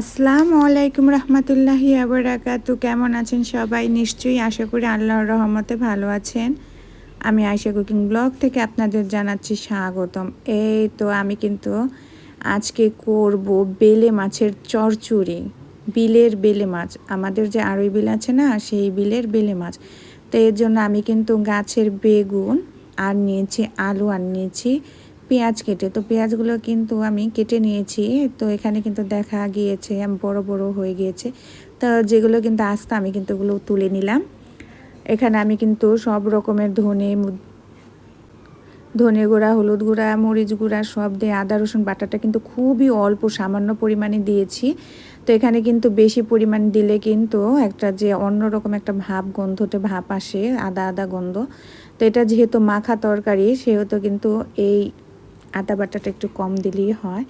আসসালামু আলাইকুম রহমতুল্লাহি আবরাকাতু। কেমন আছেন সবাই? নিশ্চয়ই আশা করি আল্লাহর রহমতে ভালো আছেন। আমি আয়সা কুকিং ব্লগ থেকে আপনাদের জানাচ্ছি স্বাগতম। এই তো আমি কিন্তু আজকে করব বেলে মাছের চরচুরি, বিলের বেলে মাছ। আমাদের যে আড়ই বিল আছে না, সেই বিলের বেলে মাছ। তো এর জন্য আমি কিন্তু গাছের বেগুন আর নিয়েছি আলু আর নিয়েছি পেঁয়াজ কেটে, তো পেঁয়াজগুলো কিন্তু আমি কেটে নিয়েছি। তো এখানে কিন্তু দেখা গিয়েছে বড় বড় হয়ে গিয়েছে। তো যেগুলো কিন্তু আসতে, আমি কিন্তু ওগুলো তুলে নিলাম। এখানে আমি কিন্তু সব রকমের ধনে ধনে গুঁড়া, হলুদ গুঁড়া, মরিচ গুঁড়া, সব দিয়ে আদা, রসুন, বাটাটা কিন্তু খুবই অল্প, সামান্য পরিমাণে দিয়েছি। তো এখানে কিন্তু বেশি পরিমাণ দিলে কিন্তু একটা যে অন্যরকম একটা ভাব গন্ধতে ভাব আসে, আদা আদা গন্ধ। তো এটা যেহেতু মাখা তরকারি, সেহেতু কিন্তু এই আদা বাটাটা একটু কম দিলেই হয়।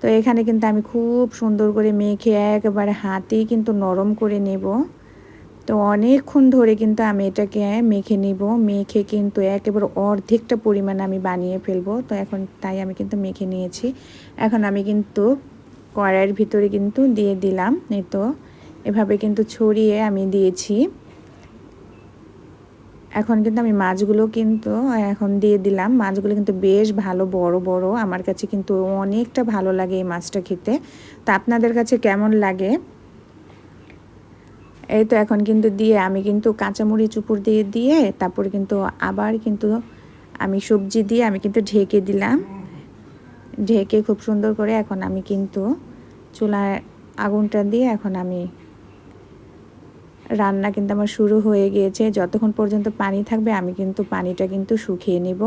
তো এখানে কিন্তু আমি খুব সুন্দর করে মেখে একেবারে হাতেই কিন্তু নরম করে নেব। তো অনেকক্ষণ ধরে কিন্তু আমি এটাকে মেখে নিব। মেখে কিন্তু একেবারে অর্ধেকটা পরিমাণ আমি বানিয়ে ফেলব। তো এখন তাই আমি কিন্তু মেখে নিয়েছি। এখন আমি কিন্তু কড়াইয়ের ভিতরে কিন্তু দিয়ে দিলাম। এই তো, এভাবে কিন্তু ছড়িয়ে আমি দিয়েছি। এখন কিন্তু আমি মাছগুলো কিন্তু, এখন দিয়ে দিলাম। মাছগুলো কিন্তু বেশ ভালো, বড় বড়। আমার কাছে কিন্তু অনেকটা ভালো লাগে এই মাছটা খেতে। তা আপনাদের কাছে কেমন লাগে? এই তো এখন কিন্তু দিয়ে আমি কিন্তু কাঁচামরিচ চুপুর দিয়ে দিয়ে, তারপরে কিন্তু আবার কিন্তু আমি সবজি দিয়ে আমি কিন্তু ঢেকে দিলাম। ঢেকে খুব সুন্দর করে এখন আমি কিন্তু চুলায় আগুনটা দিয়ে এখন আমি রান্না কিন্তু আমার শুরু হয়ে গিয়েছে। যতক্ষণ পর্যন্ত পানি থাকবে, আমি কিন্তু পানিটা কিন্তু শুকিয়ে নিব।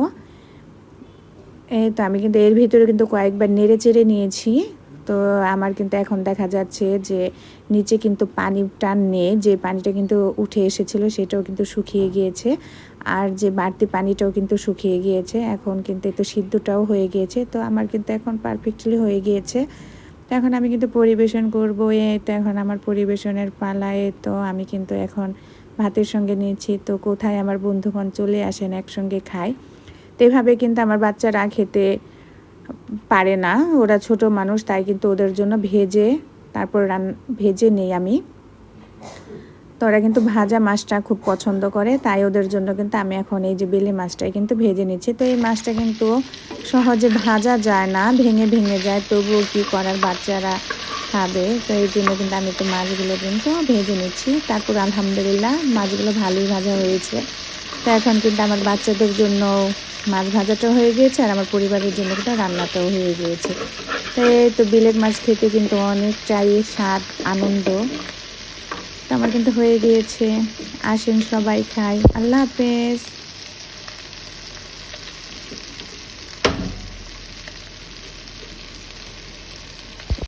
এই তো আমি কিন্তু এর ভিতরে কিন্তু কয়েকবার নেড়ে চেড়ে নিয়েছি। তো আমার কিন্তু এখন দেখা যাচ্ছে যে নিচে কিন্তু পানিটা নেই, যে পানিটা কিন্তু উঠে এসেছিল সেটাও কিন্তু শুকিয়ে গিয়েছে। আর যে বাড়তি পানিটাও কিন্তু শুকিয়ে গিয়েছে, এখন কিন্তু একটু সিদ্ধটাও হয়ে গিয়েছে। তো আমার কিন্তু এখন পারফেক্টলি হয়ে গিয়েছে। এখন আমি কিন্তু পরিবেশন করব এ তো এখন আমার পরিবেশনের পালায়, তো আমি কিন্তু এখন ভাতের সঙ্গে নিয়েছি, তো কোথায় আমার বন্ধুগণ চলে আসেন একসঙ্গে খাই। তো এভাবে কিন্তু আমার বাচ্চারা খেতে পারে না, ওরা ছোট মানুষ, তাই কিন্তু ওদের জন্য ভেজে, তারপর রান, ভেজে নেই আমি। তো ওরা কিন্তু ভাজা মাছটা খুব পছন্দ করে, তাই ওদের জন্য কিন্তু আমি এখন এই যে বেলে মাছটাই কিন্তু ভেজে নিচ্ছি। তো এই মাছটা কিন্তু সহজে ভাজা যায় না, ভেঙে ভেঙে যায়, তবুও কী করার বাচ্চারা খাবে? তো এই জন্য কিন্তু আমি তো মাছগুলো কিন্তু ভেজে নিচ্ছি। তারপর আলহামদুলিল্লাহ মাছগুলো ভালোই ভাজা হয়েছে। তো এখন কিন্তু আমার বাচ্চাদের জন্য মাছ ভাজাটাও হয়ে গিয়েছে, আর আমার পরিবারের জন্য কিন্তু রান্নাটাও হয়ে গিয়েছে। তো এই তো বিলের মাছ খেতে কিন্তু অনেকটাই স্বাদ, আনন্দ। কিন্তু হয়ে গিয়েছে। আসেন সবাই খাই। আল্লাহ হাফেজ।